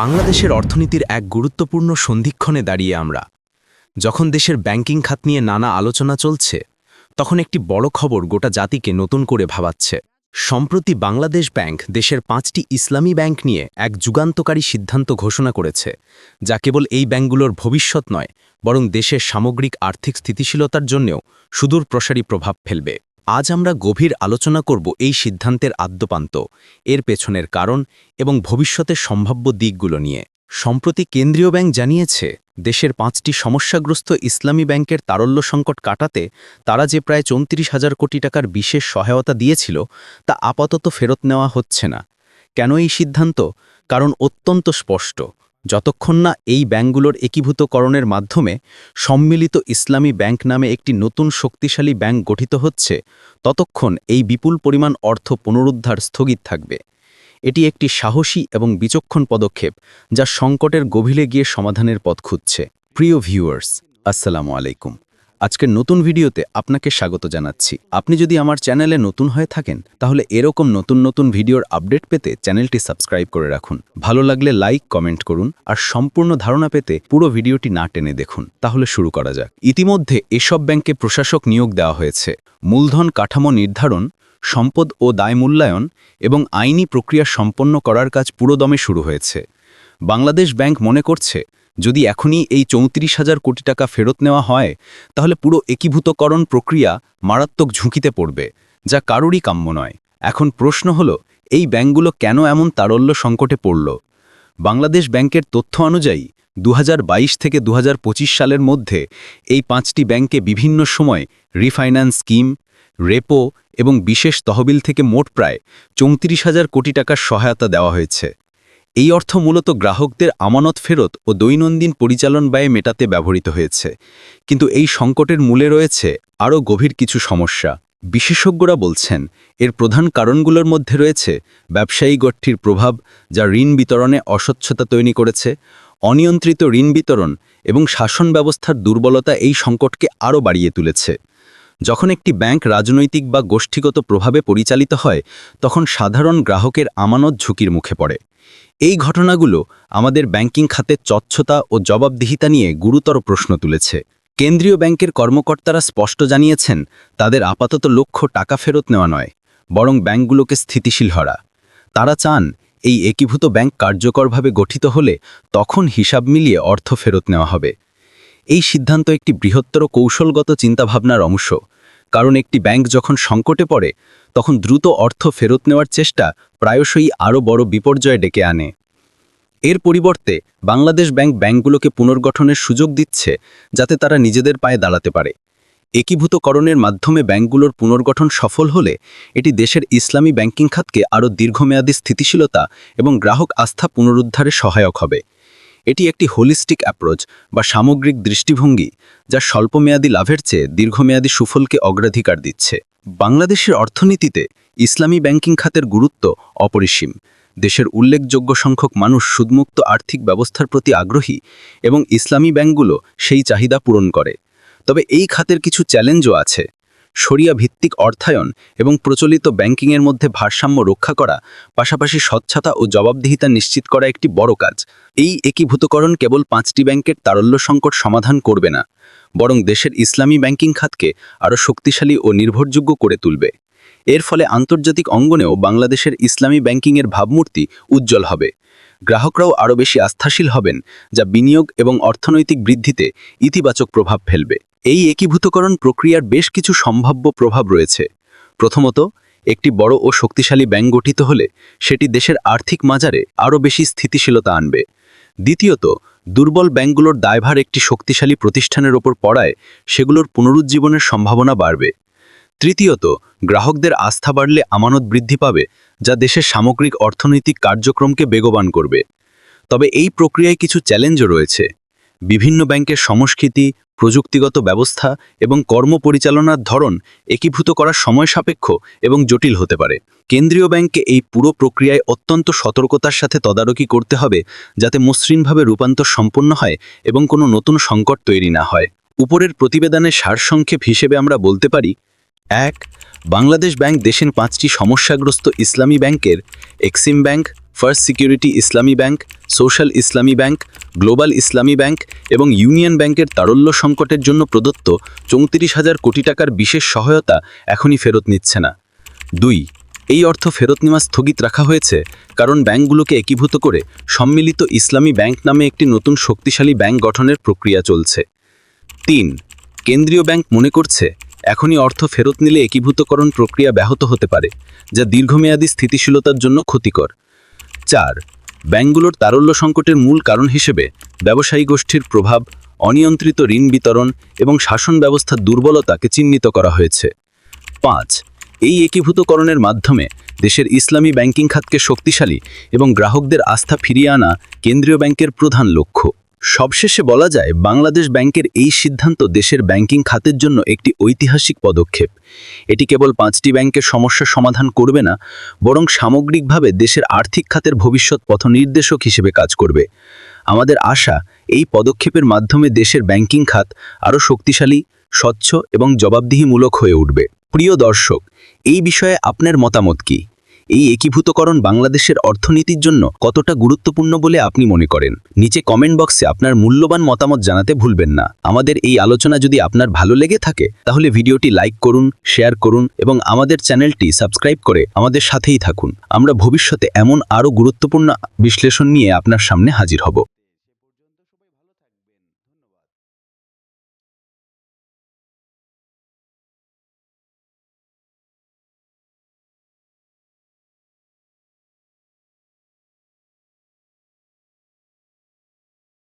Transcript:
বাংলাদেশের অর্থনীতির এক গুরুত্বপূর্ণ সন্ধিক্ষণে দাঁড়িয়ে আমরা। যখন দেশের ব্যাংকিং খাত নিয়ে নানা আলোচনা চলছে, তখন একটি বড় খবর গোটা জাতিকে নতুন করে ভাবাচ্ছে। সম্প্রতি বাংলাদেশ ব্যাংক দেশের পাঁচটি ইসলামী ব্যাংক নিয়ে এক যুগান্তকারী সিদ্ধান্ত ঘোষণা করেছে, যা কেবল এই ব্যাংকগুলোর ভবিষ্যৎ নয়, বরং দেশের সামগ্রিক আর্থিক স্থিতিশীলতার জন্যও সুদূর প্রসারী প্রভাব ফেলবে। আজ আমরা গভীর আলোচনা করব এই সিদ্ধান্তের আদ্যপান্ত, এর পেছনের কারণ এবং ভবিষ্যতের সম্ভাব্য দিকগুলো নিয়ে। সম্প্রতি কেন্দ্রীয় ব্যাংক জানিয়েছে, দেশের পাঁচটি সমস্যাগ্রস্ত ইসলামী ব্যাংকের তারল্য সংকট কাটাতে তারা যে প্রায় চৌত্রিশ হাজার কোটি টাকার বিশেষ সহায়তা দিয়েছিল, তা আপাতত ফেরত নেওয়া হচ্ছে না। কেন এই সিদ্ধান্ত? কারণ অত্যন্ত স্পষ্ট। যতক্ষণ না এই ব্যাংকগুলোর একীভূতকরণের মাধ্যমে সম্মিলিত ইসলামী ব্যাংক নামে একটি নতুন শক্তিশালী ব্যাংক গঠিত হচ্ছে, ততক্ষণ এই বিপুল পরিমাণ অর্থ পুনরুদ্ধার স্থগিত থাকবে। এটি একটি সাহসী এবং বিচক্ষণ পদক্ষেপ যা সংকটের গভীরে গিয়ে সমাধানের পথ খুঁজছে। প্রিয় ভিউয়ার্স, আসসালামু আলাইকুম। আজকের নতুন ভিডিওতে আপনাকে স্বাগত জানাচ্ছি। আপনি যদি আমার চ্যানেলে নতুন হয়ে থাকেন, তাহলে এরকম নতুন নতুন ভিডিওর আপডেট পেতে চ্যানেলটি সাবস্ক্রাইব করে রাখুন। ভালো লাগলে লাইক, কমেন্ট করুন আর সম্পূর্ণ ধারণা পেতে পুরো ভিডিওটি না টেনে দেখুন। তাহলে শুরু করা যাক। ইতিমধ্যে এসব ব্যাংকে প্রশাসক নিয়োগ দেওয়া হয়েছে। মূলধন কাঠামো নির্ধারণ, সম্পদ ও দায় মূল্যায়ন এবং আইনি প্রক্রিয়া সম্পন্ন করার কাজ পুরোদমে শুরু হয়েছে। বাংলাদেশ ব্যাংক মনে করছে যদি এখনই এই চৌত্রিশ হাজার কোটি টাকা ফেরত নেওয়া হয়, তাহলে পুরো একীভূতকরণ প্রক্রিয়া মারাত্মক ঝুঁকিতে পড়বে, যা কারোরই কাম্য নয়। এখন প্রশ্ন হল, এই ব্যাংকগুলো কেন এমন তারল্য সংকটে পড়ল? বাংলাদেশ ব্যাংকের তথ্য অনুযায়ী দু হাজার বাইশ থেকে দু হাজার পঁচিশ সালের মধ্যে এই পাঁচটি ব্যাংকে বিভিন্ন সময় রিফাইন্যান্স স্কিম, রেপো এবং বিশেষ তহবিল থেকে মোট প্রায় চৌত্রিশ হাজার কোটি টাকার সহায়তা দেওয়া হয়েছে। এই অর্থ মূলত গ্রাহকদের আমানত ফেরত ও দৈনন্দিন পরিচালন ব্যয়ে মেটাতে ব্যবহৃত হয়েছে। কিন্তু এই সংকটের মূলে রয়েছে আরও গভীর কিছু সমস্যা। বিশেষজ্ঞরা বলছেন, এর প্রধান কারণগুলোর মধ্যে রয়েছে ব্যবসায়ী গোষ্ঠীর প্রভাব, যা ঋণ বিতরণে অস্বচ্ছতা তৈরি করেছে, অনিয়ন্ত্রিত ঋণ বিতরণ এবং শাসন ব্যবস্থার দুর্বলতা এই সংকটকে আরও বাড়িয়ে তুলেছে। যখন একটি ব্যাংক রাজনৈতিক বা গোষ্ঠীগত প্রভাবে পরিচালিত হয়, তখন সাধারণ গ্রাহকের আমানত ঝুঁকির মুখে পড়ে। এই ঘটনাগুলো আমাদের ব্যাংকিং খাতের স্বচ্ছতা ও জবাবদিহিতা নিয়ে গুরুতর প্রশ্ন তুলেছে। কেন্দ্রীয় ব্যাংকের কর্মকর্তারা স্পষ্ট জানিয়েছেন, তাদের আপাতত লক্ষ্য টাকা ফেরত নেওয়া নয়, বরং ব্যাংকগুলোকে স্থিতিশীল হরা তারা চান, এই একীভূত ব্যাংক কার্যকরভাবে গঠিত হলে তখন হিসাব মিলিয়ে অর্থ ফেরত নেওয়া হবে। এই সিদ্ধান্ত একটি বৃহত্তর কৌশলগত চিন্তাভাবনার অংশ। কারণ একটি ব্যাংক যখন সংকটে পড়ে, তখন দ্রুত অর্থ ফেরত নেওয়ার চেষ্টা প্রায়শই আরও বড় বিপর্যয় ডেকে আনে। এর পরিবর্তে, বাংলাদেশ ব্যাংক ব্যাংকগুলোকে পুনর্গঠনের সুযোগ দিচ্ছে যাতে তারা নিজেদের পায়ে দাঁড়াতে পারে। একীভূতকরণের মাধ্যমে ব্যাংকগুলোর পুনর্গঠন সফল হলে, এটি দেশের ইসলামী ব্যাংকিং খাতকে আরও দীর্ঘমেয়াদী স্থিতিশীলতা এবং গ্রাহক আস্থা পুনরুদ্ধারে সহায়ক হবে। এটি একটি হোলিস্টিক অ্যাপ্রোচ বা সামগ্রিক দৃষ্টিভঙ্গি যা স্বল্পমেয়াদী লাভের চেয়ে দীর্ঘমেয়াদী সুফলকে অগ্রাধিকার দিচ্ছে। বাংলাদেশের অর্থনীতিতে ইসলামী ব্যাংকিং খাতের গুরুত্ব অপরিসীম। দেশের উল্লেখযোগ্য সংখ্যক মানুষ সুদমুক্ত আর্থিক ব্যবস্থার প্রতি আগ্রহী এবং ইসলামী ব্যাংকগুলো সেই চাহিদা পূরণ করে। তবে এই খাতের কিছু চ্যালেঞ্জও আছে। সরিয়া ভিত্তিক অর্থায়ন এবং প্রচলিত ব্যাংকিংয়ের মধ্যে ভারসাম্য রক্ষা করা, পাশাপাশি স্বচ্ছতা ও জবাবদিহিতা নিশ্চিত করা একটি বড় কাজ। এই একীভূতকরণ কেবল পাঁচটি ব্যাংকের তারল্য সংকট সমাধান করবে না, বরং দেশের ইসলামী ব্যাংকিং খাতকে আরও শক্তিশালী ও নির্ভরযোগ্য করে তুলবে। এর ফলে আন্তর্জাতিক অঙ্গনেও বাংলাদেশের ইসলামী ব্যাংকিংয়ের ভাবমূর্তি উজ্জ্বল হবে। গ্রাহকরাও আরও বেশি আস্থাশীল হবেন, যা বিনিয়োগ এবং অর্থনৈতিক বৃদ্ধিতে ইতিবাচক প্রভাব ফেলবে। এই একীভূতকরণ প্রক্রিয়ার বেশ কিছু সম্ভাব্য প্রভাব রয়েছে। প্রথমত, একটি বড় ও শক্তিশালী ব্যাংক গঠিত হলে সেটি দেশের আর্থিক মাজারে আরও বেশি স্থিতিশীলতা আনবে। দ্বিতীয়ত, দুর্বল ব্যাংকগুলোর দায়ভার একটি শক্তিশালী প্রতিষ্ঠানের ওপর পড়ায় সেগুলোর পুনরুজ্জীবনের সম্ভাবনা বাড়বে। তৃতীয়ত, গ্রাহকদের আস্থা বাড়লে আমানত বৃদ্ধি পাবে, যা দেশের সামগ্রিক অর্থনৈতিক কার্যক্রমকে বেগবান করবে। তবে এই প্রক্রিয়ায় কিছু চ্যালেঞ্জও রয়েছে। বিভিন্ন ব্যাংকের সংস্কৃতি প্রযুক্তিগত ব্যবস্থা এবং কর্ম পরিচালনার ধরন একীভূত করা সময় সাপেক্ষ এবং জটিল হতে পারে। কেন্দ্রীয় ব্যাংককে এই পুরো প্রক্রিয়ায় অত্যন্ত সতর্কতার সাথে তদারকি করতে হবে যাতে মসৃণভাবে রূপান্তর সম্পন্ন হয় এবং কোনো নতুন সংকট তৈরি না হয়। উপরের প্রতিবেদনের সারসংক্ষেপ হিসেবে আমরা বলতে পারি, এক বাংলাদেশ ব্যাংক দেশের পাঁচটি সমস্যাগ্রস্ত ইসলামী ব্যাংকের Exim Bank, First Security Islami Bank, Social Islami Bank, Global Islami Bank এবং ইউনিয়ন ব্যাংকের তারল্য সংকটের জন্য প্রদত্ত চৌত্রিশ হাজার কোটি টাকার বিশেষ সহায়তা এখনই ফেরত নিচ্ছে না। দুই, এই অর্থ ফেরত নেওয়া স্থগিত রাখা হয়েছে কারণ ব্যাংকগুলোকে একীভূত করে সম্মিলিত ইসলামী ব্যাংক নামে একটি নতুন শক্তিশালী ব্যাংক গঠনের প্রক্রিয়া চলছে। তিন, কেন্দ্রীয় ব্যাংক মনে করছে এখনই অর্থ ফেরত নিলে একীভূতকরণ প্রক্রিয়া ব্যাহত হতে পারে, যা দীর্ঘমেয়াদী স্থিতিশীলতার জন্য ক্ষতিকর। চার ব্যাংকগুলোর তারল্য সংকটের মূল কারণ হিসেবে ব্যবসায়ী গোষ্ঠীর প্রভাব, অনিয়ন্ত্রিত ঋণ বিতরণ এবং শাসন ব্যবস্থার দুর্বলতাকে চিহ্নিত করা হয়েছে। পাঁচ, এই একীভূতকরণের মাধ্যমে দেশের ইসলামী ব্যাংকিং খাতকে শক্তিশালী এবং গ্রাহকদের আস্থা ফিরিয়ে আনা কেন্দ্রীয় ব্যাংকের প্রধান লক্ষ্য। সবশেষে বলা যায়, বাংলাদেশ ব্যাংকের এই সিদ্ধান্ত দেশের ব্যাংকিং খাতের জন্য একটি ঐতিহাসিক পদক্ষেপ। এটি কেবল পাঁচটি ব্যাংকের সমস্যার সমাধান করবে না, বরং সামগ্রিকভাবে দেশের আর্থিক খাতের ভবিষ্যৎ পথনির্দেশক হিসেবে কাজ করবে। আমাদের আশা, এই পদক্ষেপের মাধ্যমে দেশের ব্যাংকিং খাত আরও শক্তিশালী, স্বচ্ছ এবং জবাবদিহিমূলক হয়ে উঠবে। প্রিয় দর্শক, এই বিষয়ে আপনার মতামত কি? এই একীভূতকরণ বাংলাদেশের অর্থনীতির জন্য কতটা গুরুত্বপূর্ণ বলে আপনি মনে করেন? নিচে কমেন্ট বক্সে আপনার মূল্যবান মতামত জানাতে ভুলবেন না। আমাদের এই আলোচনা যদি আপনার ভালো লেগে থাকে, তাহলে ভিডিওটি লাইক করুন শেয়ার করুন এবং আমাদের চ্যানেলটি সাবস্ক্রাইব করে আমাদের সাথেই থাকুন। আমরা ভবিষ্যতে এমন আরও গুরুত্বপূর্ণ বিশ্লেষণ নিয়ে আপনার সামনে হাজির হব।